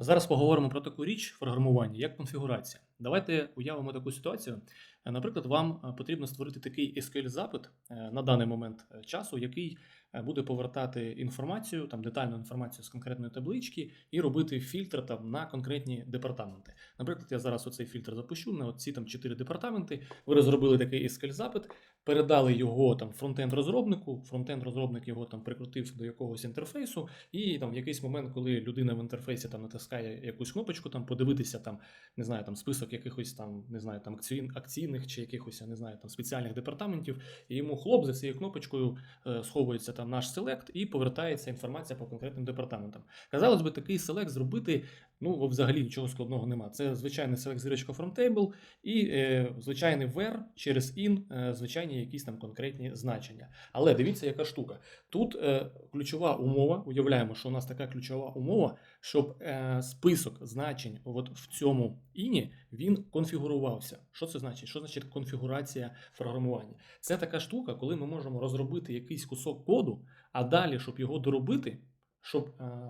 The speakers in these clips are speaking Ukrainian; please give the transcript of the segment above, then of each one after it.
Зараз поговоримо про таку річ в програмуванні, як конфігурація. Давайте уявимо таку ситуацію. Е, Наприклад, вам е, потрібно створити такий SQL-запит е, на даний момент часу, який буде повертати інформацію, там детальну інформацію з конкретної таблички, і робити фільтр там на конкретні департаменти. Наприклад, я зараз оцей фільтр запущу на ці там чотири департаменти. Ви розробили такий SQL-запит, передали його там фронтенд розробнику. Фронтенд розробник його там прикрутив до якогось інтерфейсу, і там в якийсь момент, коли людина в інтерфейсі там натискає якусь кнопочку, там подивитися там, не знаю, там список якихось там, не знаю, там акцій- акційних чи якихось, я не знаю, там спеціальних департаментів, і йому хлоп за цією кнопочкою е, сховується там наш селект і повертається інформація по конкретним департаментам. Казалось би, такий селект зробити. Ну, взагалі нічого складного нема. Це звичайний select зірочка from і е, звичайний where через in, е, звичайні якісь там конкретні значення. Але дивіться, яка штука. Тут е, ключова умова, уявляємо, що у нас така ключова умова, щоб е, список значень от в цьому іні він конфігурувався. Що це значить? Що значить конфігурація в програмуванні? Це така штука, коли ми можемо розробити якийсь кусок коду, а далі, щоб його доробити, щоб е,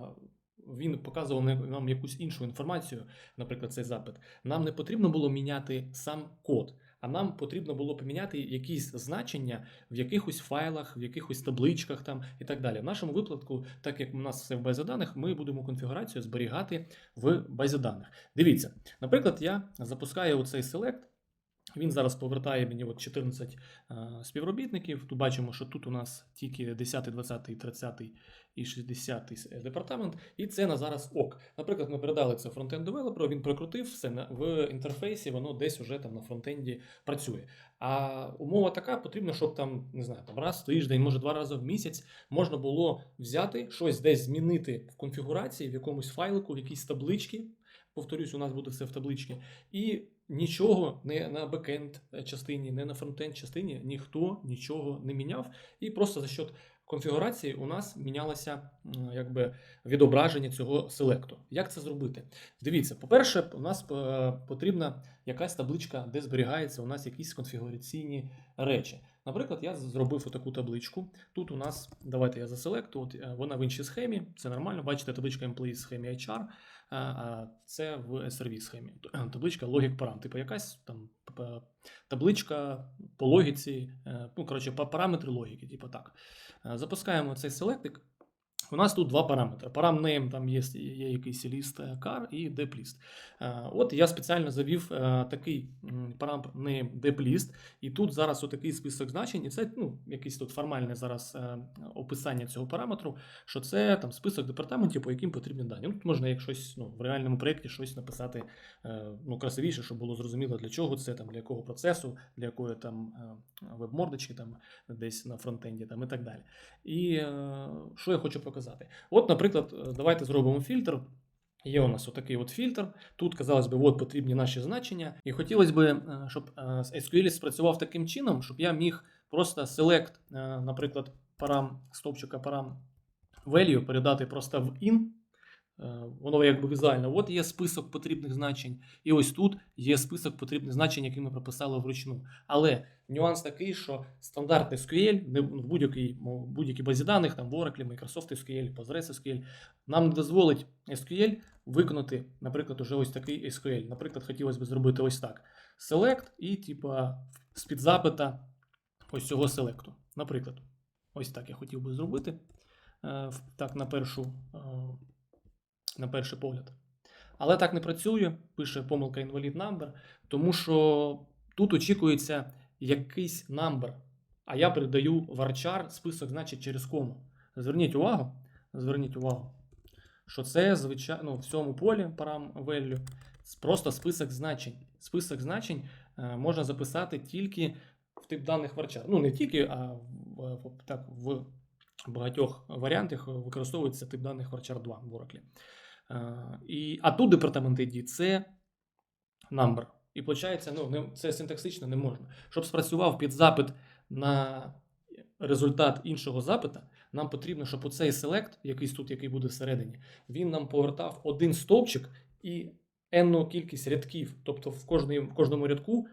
він показував нам якусь іншу інформацію, наприклад, цей запит. Нам не потрібно було міняти сам код, а нам потрібно було поміняти якісь значення в якихось файлах, в якихось табличках там і так далі. В нашому випадку, так як у нас все в базі даних, ми будемо конфігурацію зберігати в базі даних. Дивіться, наприклад, я запускаю оцей селект. Він зараз повертає мені от 14 е, співробітників. Тут бачимо, що тут у нас тільки 10, 20, 30 і 60 с- департамент, і це на зараз ок. Наприклад, ми передали це фронтенд девелоперу, він прикрутив все в інтерфейсі, воно десь уже там на фронтенді працює. А умова така, потрібно, щоб там, не знаю, там раз в тиждень, може два рази в місяць можна було взяти щось десь змінити в конфігурації, в якомусь файлику, в якійсь табличці. Повторюсь, у нас буде все в табличці. І нічого не на бекенд частині, не на фронтенд частині ніхто нічого не міняв. І просто за счет конфігурації у нас мінялося якби відображення цього селекту. Як це зробити? Дивіться, по-перше, у нас е, потрібна якась табличка, де зберігаються у нас якісь конфігураційні речі. Наприклад, я зробив отаку табличку. Тут у нас, давайте я заселекту, от е, вона в іншій схемі, це нормально. Бачите, табличка employee схемі HR, це в SRV схемі. Табличка логік парам, типу якась там табличка по логіці, е, ну коротше, параметри логіки, типу так. Е, Запускаємо цей селектик. У нас тут два параметри. Param name, там є, є якийсь ліст е, car і deplist. Е, От я спеціально завів е, такий м, param name deplist, і тут зараз отакий список значень, і це ну, якийсь тут формальне зараз е, описання цього параметру, що це там список департаментів, по яким потрібні дані. Ну, Тут можна як ну, в реальному проєкті щось написати е, ну, красивіше, щоб було зрозуміло, для чого це, там, для якого процесу, для якої там е, веб-мордочки там десь на фронтенді там, і так далі. І е, що я хочу показати? От, наприклад, е, давайте зробимо фільтр. Є у нас отакий от фільтр. Тут, казалось би, от потрібні наші значення. І хотілося б, е, щоб е, SQL спрацював таким чином, щоб я міг просто select, наприклад, парам стовпчика парам value передати просто в in. Е, Воно якби візуально. От є список потрібних значень, і ось тут є список потрібних значень, які ми прописали вручну. Але нюанс такий, що стандартний SQL, в будь-якій будь-якій базі даних, там в Oracle, Microsoft SQL, Postgres SQL, нам не дозволить SQL виконати, наприклад, уже ось такий SQL. Наприклад, хотілося б зробити ось так: Select і, типа, з під запита ось цього селекту. Наприклад, ось так я хотів би зробити. е, Так, на першу. На перший погляд. Але так не працює, пише помилка invalid number, тому що тут очікується якийсь number, а я передаю varchar список, значить, через кому. Зверніть увагу, зверніть увагу, що це звичайно ну, в цьому полі param value просто список значень. Список значень е, можна записати тільки в тип даних varchar. Ну, не тільки, а в, так, в багатьох варіантах використовується тип даних varchar 2 в Oracle. Е, І, а тут департамент ID це number. І виходить, ну, це синтаксично не можна. Щоб спрацював під запит на результат іншого запита, нам потрібно, щоб оцей селект, якийсь тут, який буде всередині, він нам повертав один стовпчик і енну кількість рядків. Тобто в, кожній, в кожному рядку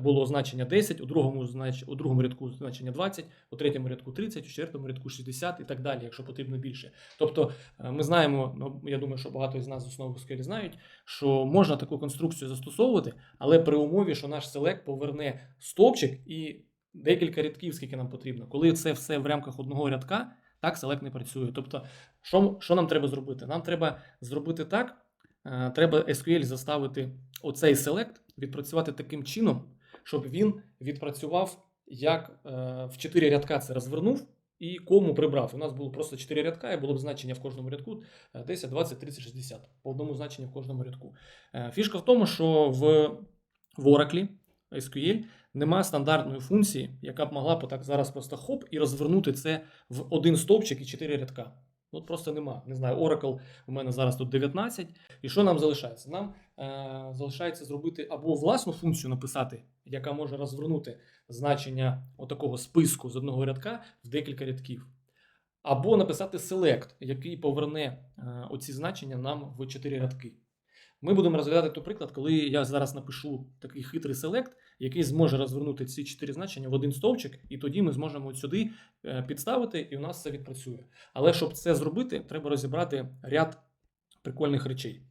було значення 10, у другому, знач, у другому рядку значення 20, у третьому рядку 30, у четвертому рядку 60 і так далі, якщо потрібно більше. Тобто е, ми знаємо, ну, я думаю, що багато із нас з основи SQL знають, що можна таку конструкцію застосовувати, але при умові, що наш селект поверне стовпчик і декілька рядків, скільки нам потрібно. Коли це все в рамках одного рядка, так селект не працює. Тобто, що, що нам треба зробити? Нам треба зробити так. Е, Треба SQL заставити оцей селект відпрацювати таким чином, щоб він відпрацював як е, в 4 рядка це розвернув і кому прибрав. У нас було просто 4 рядка, і було б значення в кожному рядку е, 10, 20, 30, 60. По одному значенню в кожному рядку. Е, Фішка в тому, що в, в Oracle SQL немає стандартної функції, яка б могла б так зараз просто хоп і розвернути це в один стовпчик і 4 рядка. От просто нема. Не знаю, Oracle у мене зараз тут 19. І що нам залишається? Нам е, залишається зробити або власну функцію написати, яка може розвернути значення отакого списку з одного рядка в декілька рядків. Або написати select, який поверне е, оці значення нам в 4 рядки. Ми будемо розглядати той приклад, коли я зараз напишу такий хитрий select, який зможе розвернути ці 4 значення в один стовпчик, і тоді ми зможемо сюди е, підставити, і у нас це відпрацює. Але щоб це зробити, треба розібрати ряд прикольних речей.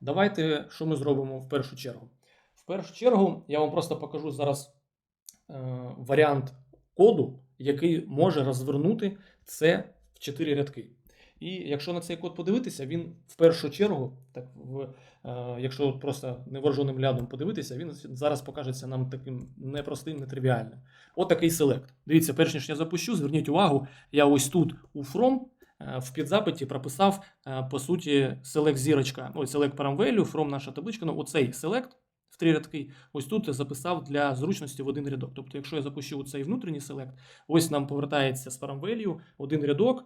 Давайте, що ми зробимо в першу чергу. В першу чергу я вам просто покажу зараз е, варіант коду, який може розвернути це в 4 рядки. І якщо на цей код подивитися, він в першу чергу, так в, е, якщо просто невооруженим глядом подивитися, він зараз покажеться нам таким непростим, нетривіальним. От такий селект. Дивіться, перш ніж я запущу, зверніть увагу, я ось тут у from е, в підзапиті прописав е, по суті select зірочка, ось select param value, from наша табличка, ну оцей select в три рядки. Ось тут записав для зручності в один рядок. Тобто, якщо я запущу цей внутрішній select, ось нам повертається з param value один рядок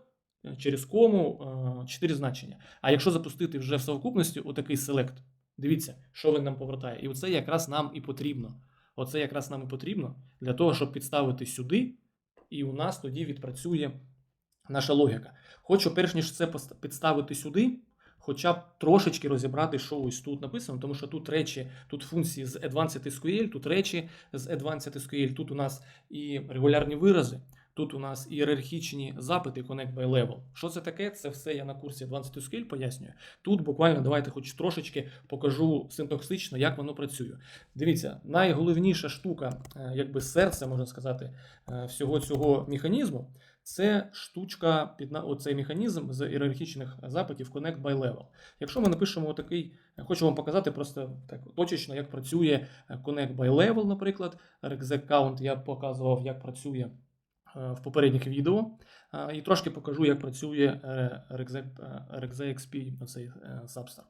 через кому е, чотири значення. А якщо запустити вже в совокупності отакий select, дивіться, що він нам повертає. І оце якраз нам і потрібно. Оце якраз нам і потрібно для того, щоб підставити сюди, і у нас тоді відпрацює наша логіка. Хочу, перш ніж це підставити сюди, хоча б трошечки розібрати, що ось тут написано, тому що тут речі, тут функції з Advanced SQL, тут речі з Advanced SQL, тут у нас і регулярні вирази, тут у нас ієрархічні запити Connect by Level. Що це таке? Це все я на курсі Advanced SQL пояснюю. Тут буквально давайте хоч трошечки покажу синтаксично, як воно працює. Дивіться, найголовніша штука, е, якби серце, можна сказати, е, всього цього механізму. Це штучка під оцей механізм з ієрархічних запитів Connect by Level. Якщо ми напишемо отакий, хочу вам показати просто так точечно, як працює е, Connect by Level, наприклад. Rexec я показував, як працює е, в попередніх відео. Е, І трошки покажу, як працює е, е, RexXP, оцей е, Substar.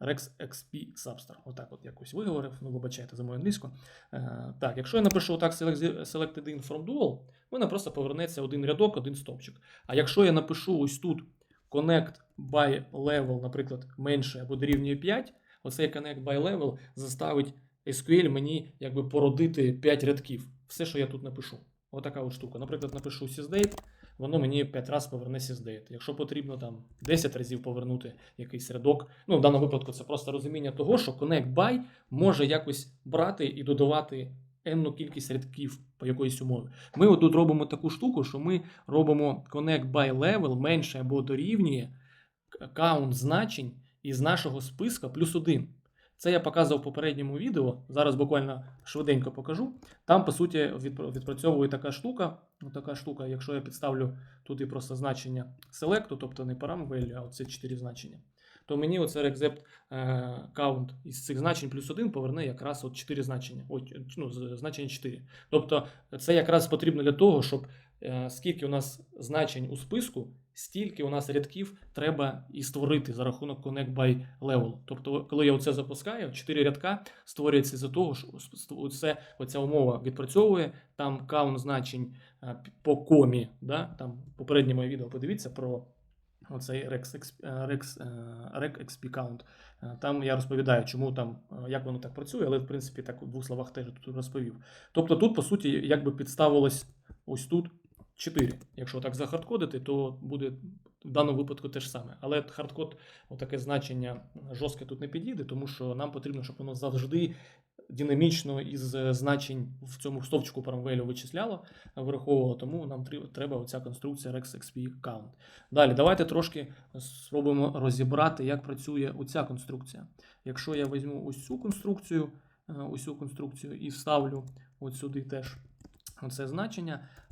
RexXP Substar. Отак от якось виговорив, ну вибачайте за мою англійську. Е, Так, якщо я напишу отак select- in from dual, в мене просто повернеться один рядок, один стовпчик. А якщо я напишу ось тут connect by level, наприклад, менше або дорівнює 5, оцей connect by level заставить SQL мені якби породити 5 рядків. Все, що я тут напишу. Отака от штука. Наприклад, напишу sysdate, воно мені 5 разів поверне sysdate. Якщо потрібно там 10 разів повернути якийсь рядок, ну в даному випадку це просто розуміння того, що connect by може якось брати і додавати енну кількість рядків по якоїсь умові. Ми от тут робимо таку штуку, що ми робимо connect by level менше або дорівнює каунт значень із нашого списка плюс один. Це я показував в попередньому відео. Зараз буквально швиденько покажу. Там, по суті, відпрацьовує така штука. Ну, така штука, якщо я підставлю туди просто значення селекту, тобто не param value, а оце 4 значення, то мені оце rexcept е, count із цих значень плюс 1 поверне якраз от 4 значення. Ой, ну, значення 4. Тобто це якраз потрібно для того, щоб е, скільки у нас значень у списку, стільки у нас рядків треба і створити за рахунок Connect by Level. Тобто, коли я оце запускаю, 4 рядка створюється за того, що це, оця умова відпрацьовує, там каунт значень е, по комі, да? там попереднє моє відео подивіться про оцей Rex, е, Rex, е, count. Там я розповідаю, чому там, як воно так працює, але в принципі так у двох словах теж тут розповів. Тобто тут, по суті, якби підставилось ось тут 4. Якщо так захардкодити, то буде В даному випадку те ж саме. Але хардкод, отаке значення жорстке тут не підійде, тому що нам потрібно, щоб воно завжди динамічно із е, значень в цьому стовпчику парамвелю вичисляло, е, вираховувало, тому нам треба оця конструкція RexXP count. Далі, давайте трошки спробуємо розібрати, як працює оця конструкція. Якщо я візьму ось цю конструкцію, е, ось цю конструкцію і вставлю от сюди теж оце значення, е,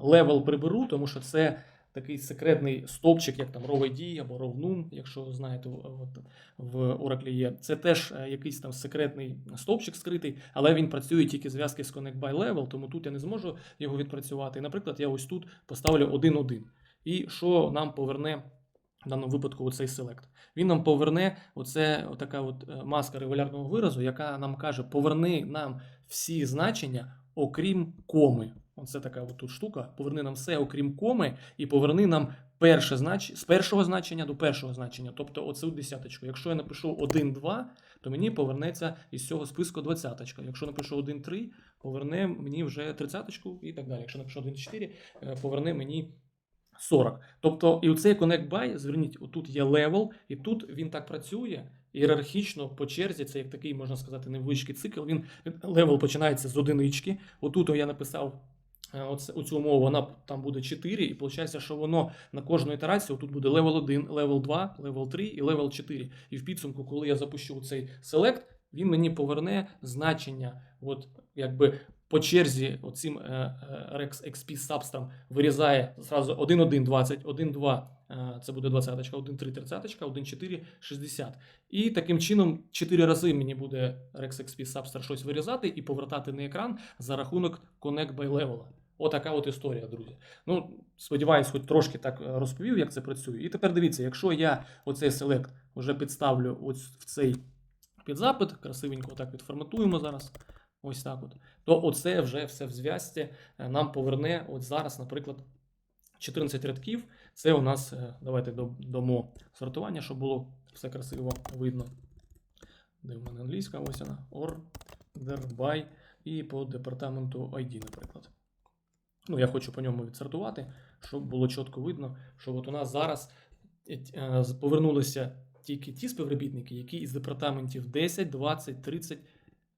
левел приберу, тому що це такий секретний стовпчик, як там RowID або RowNum, якщо знаєте, от, в Oracle є. Це теж е, якийсь там секретний стовпчик скритий, але він працює тільки зв'язки з Connect by Level, тому тут я не зможу його відпрацювати. Наприклад, я ось тут поставлю 1.1. І що нам поверне в даному випадку оцей селект? Він нам поверне оце така от е, маска регулярного виразу, яка нам каже: поверни нам всі значення, окрім коми. Оце така от тут штука. Поверни нам все, окрім коми, і поверни нам перше знач... з першого значення до першого значення, тобто оцю десяточку. Якщо я напишу 1-2, то мені повернеться із цього списку двадцяточка. Якщо напишу 1-3, поверне мені вже тридцяточку і так далі. Якщо напишу 1-4, е, поверне мені 40. Тобто, і оцей Connect By, зверніть, отут є левел, і тут він так працює ієрархічно по черзі. Це як такий, можна сказати, невеличкий цикл. Він левел починається з одинички. Отут я написав. Е, Оце, оцю умову вона там буде 4, і виходить, що воно на кожну ітерацію тут буде левел 1, левел 2, левел 3 і левел 4. І в підсумку, коли я запущу цей селект, він мені поверне значення, от якби по черзі оцим е, е, Rex XP Substram вирізає зразу 1.1, 20, 1.2 е, це буде 20, 1.3 30, 1.4 60. І таким чином 4 рази мені буде Rex XP Substar щось вирізати і повертати на екран за рахунок Connect by Level. Отака от історія, друзі. Ну, сподіваюсь, хоч трошки так е, розповів, як це працює. І тепер дивіться, якщо я оцей селект вже підставлю ось в цей підзапит, красивенько так відформатуємо зараз. Ось так от. То оце вже все в зв'язці е, нам поверне от зараз, наприклад, 14 рядків. Це у нас, е, давайте до- дамо сортування, щоб було все красиво видно. Де в мене англійська, ось вона. Order by і по департаменту ID, наприклад. Ну, я хочу по ньому відсортувати, щоб було чітко видно, що от у нас зараз е, повернулися тільки ті співробітники, які із департаментів 10, 20, 30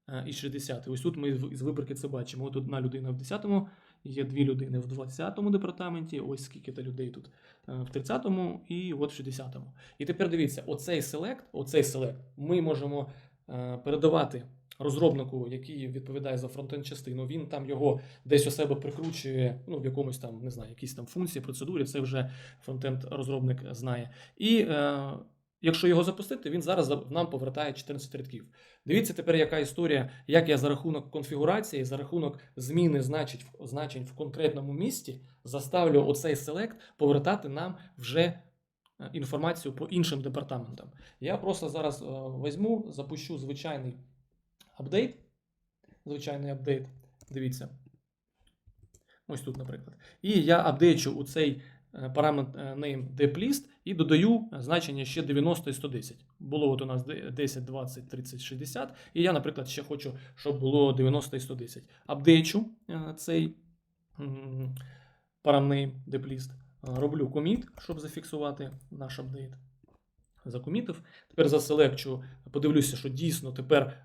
е, і 60. І ось тут ми з- із вибірки це бачимо. От одна людина в 10-му, є дві людини в 20-му департаменті, ось скільки то людей тут е, в 30-му і от в 60-му. І тепер дивіться, оцей селект, оцей селект ми можемо е, передавати розробнику, який відповідає за фронтенд частину. Він там його десь у себе прикручує, ну в якомусь там не знаю, якісь там функції, процедурі. Це вже фронтенд розробник знає. І е, якщо його запустити, він зараз нам повертає 14 рядків. Дивіться тепер, яка історія, як я за рахунок конфігурації, за рахунок зміни значень, значень в конкретному місці заставлю оцей селект повертати нам вже е, інформацію по іншим департаментам. Я просто зараз е, візьму, запущу звичайний апдейт. Звичайний апдейт. Дивіться. Ось тут, наприклад. І я апдейчу у цей параметр е, name deplist і додаю е, значення ще 90 і 110. Було от у нас 10, 20, 30, 60. І я, наприклад, ще хочу, щоб було 90 і 110. Апдейчу е, цей deplist. Е, Роблю коміт, щоб зафіксувати наш апдейт. Закомітив. Тепер заселекчу, подивлюся, що дійсно тепер е,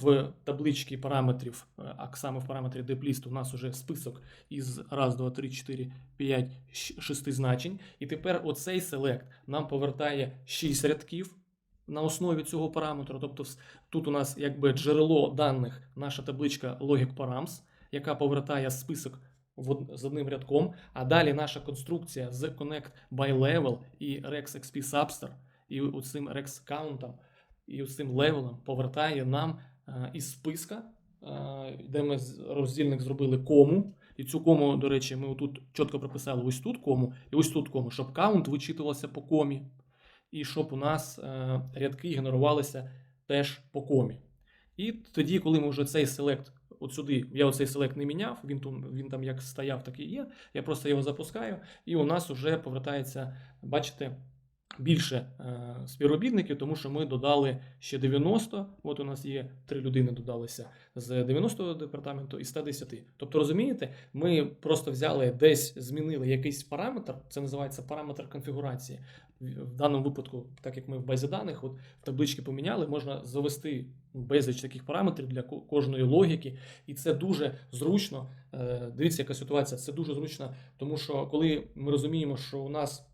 в табличці параметрів, е, а саме в параметрі deplist у нас вже список із 1, 2, 3, 4, 5, 6 значень. І тепер оцей селект нам повертає 6 рядків на основі цього параметру. Тобто тут у нас якби джерело даних, наша табличка Logic Params, яка повертає список з одним рядком, а далі наша конструкція з Connect by Level і Rex XP Substar, і оцим Count, і цим левелом повертає нам е, із списка, е, де ми роздільник зробили кому. І цю кому, до речі, ми тут чітко прописали ось тут кому і ось тут кому, щоб каунт вичитувався по комі, і щоб у нас е, рядки генерувалися теж по комі. І тоді, коли ми вже цей селект, от сюди, я оцей селект не міняв, він, тут, він там як стояв, так і є. Я просто його запускаю, і у нас вже повертається, бачите, більше е, співробітників, тому що ми додали ще 90. От у нас є три людини додалися з 90 департаменту і 110. Тобто, розумієте, ми просто взяли десь змінили якийсь параметр, це називається параметр конфігурації. В даному випадку, так як ми в базі даних, от в таблички поміняли, можна завести безліч таких параметрів для кожної логіки, і це дуже зручно. Е, Дивіться, яка ситуація. Це дуже зручно, тому що коли ми розуміємо, що у нас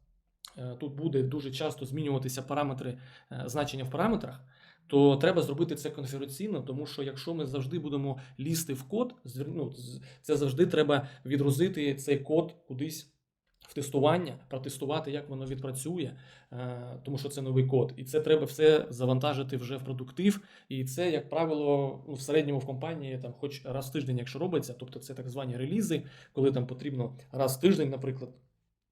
тут буде дуже часто змінюватися параметри е, значення в параметрах. То треба зробити це конфігураційно, тому що якщо ми завжди будемо лізти в код, ну, це завжди треба відгрузити цей код кудись в тестування, протестувати, як воно відпрацює, е, тому що це новий код. І це треба все завантажити вже в продуктив. І це, як правило, ну, в середньому в компанії там, хоч раз в тиждень, якщо робиться, тобто це так звані релізи, коли там потрібно раз в тиждень, наприклад.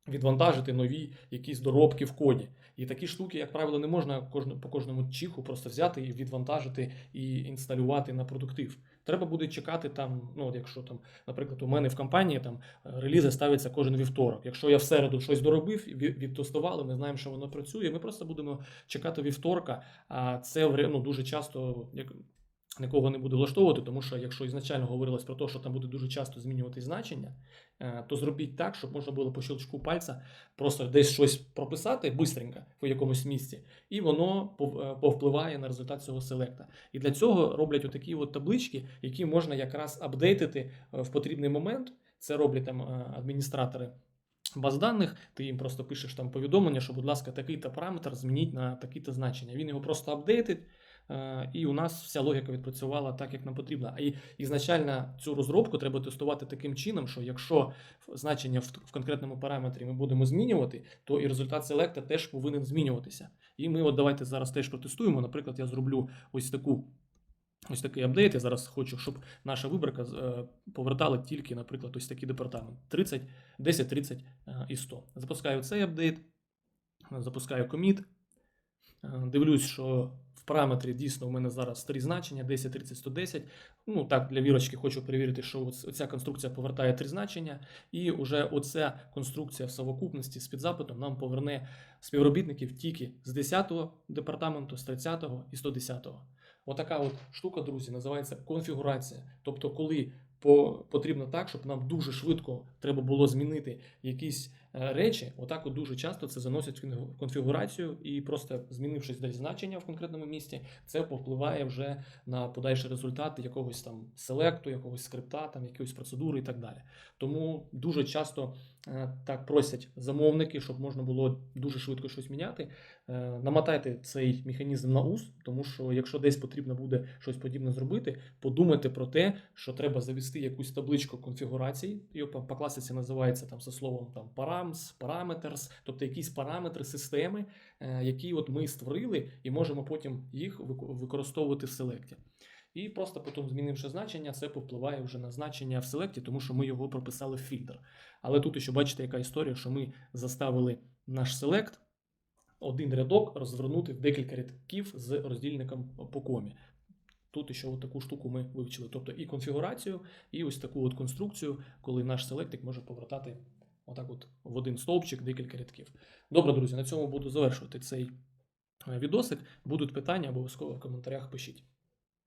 Відвантажити нові якісь доробки в коді. І такі штуки, як правило, не можна по кожному чиху просто взяти і відвантажити і інсталювати на продуктив. Треба буде чекати там, ну якщо там, наприклад, у мене в компанії там е, релізи ставляться кожен вівторок. Якщо я в середу щось доробив, ві- відтестували, ми знаємо, що воно працює. Ми просто будемо чекати вівторка. А це ну, дуже часто як. Нікого не буде влаштовувати, тому що якщо ізначально говорилось про те, що там буде дуже часто змінювати значення, е, то зробіть так, щоб можна було по щелчку пальця просто десь щось прописати бистренько в якомусь місці, і воно е, повпливає на результат цього селекта. І для цього роблять отакі от таблички, які можна якраз апдейтити е, в потрібний момент. Це роблять там адміністратори баз даних, ти їм просто пишеш там повідомлення, що, будь ласка, такий-то параметр змініть на такі-то значення. Він його просто апдейтить, і у нас вся логіка відпрацювала так, як нам потрібно. І ізначально цю розробку треба тестувати таким чином, що якщо значення в, конкретному параметрі ми будемо змінювати, то і результат селекта теж повинен змінюватися. І ми от давайте зараз теж протестуємо. Наприклад, я зроблю ось таку. Ось такий апдейт. Я зараз хочу, щоб наша вибірка е, повертала тільки, наприклад, ось такий департамент 30, 10, 30 е, і 100. Запускаю цей апдейт, е, запускаю коміт. Е, Дивлюсь, що параметрі дійсно у мене зараз старі значення 10, 30, 110. Ну так, для вірочки хочу перевірити, що ця конструкція повертає три значення, і вже оця конструкція в совокупності з підзапитом нам поверне співробітників тільки з 10-го департаменту, з 30-го і 110-го. Отака от штука, друзі, називається конфігурація. Тобто, коли потрібно так, щоб нам дуже швидко треба було змінити якісь е, речі, отак от дуже часто це заносять в конфігурацію, і просто змінившись десь значення в конкретному місці, це повпливає вже на подальші результати якогось там селекту, якогось скрипта, там якоїсь процедури і так далі. Тому дуже часто так просять замовники, щоб можна було дуже швидко щось міняти. Е, Намотайте цей механізм на ус, тому що якщо десь потрібно буде щось подібне зробити, подумайте про те, що треба завести якусь табличку конфігурацій. Її по по класиці називається там за словом там params, parameters, тобто якісь параметри системи, е, які от ми створили, і можемо потім їх використовувати в селекті. І просто потім, змінивши значення, це повпливає вже на значення в селекті, тому що ми його прописали в фільтр. Але тут ще бачите, яка історія, що ми заставили наш селект один рядок розвернути в декілька рядків з роздільником по комі. Тут ще таку штуку ми вивчили. Тобто і конфігурацію, і ось таку от конструкцію, коли наш селектик може повертати отак от в один стовпчик декілька рядків. Добре, друзі, на цьому буду завершувати цей е, відосик. Будуть питання, обов'язково в коментарях пишіть.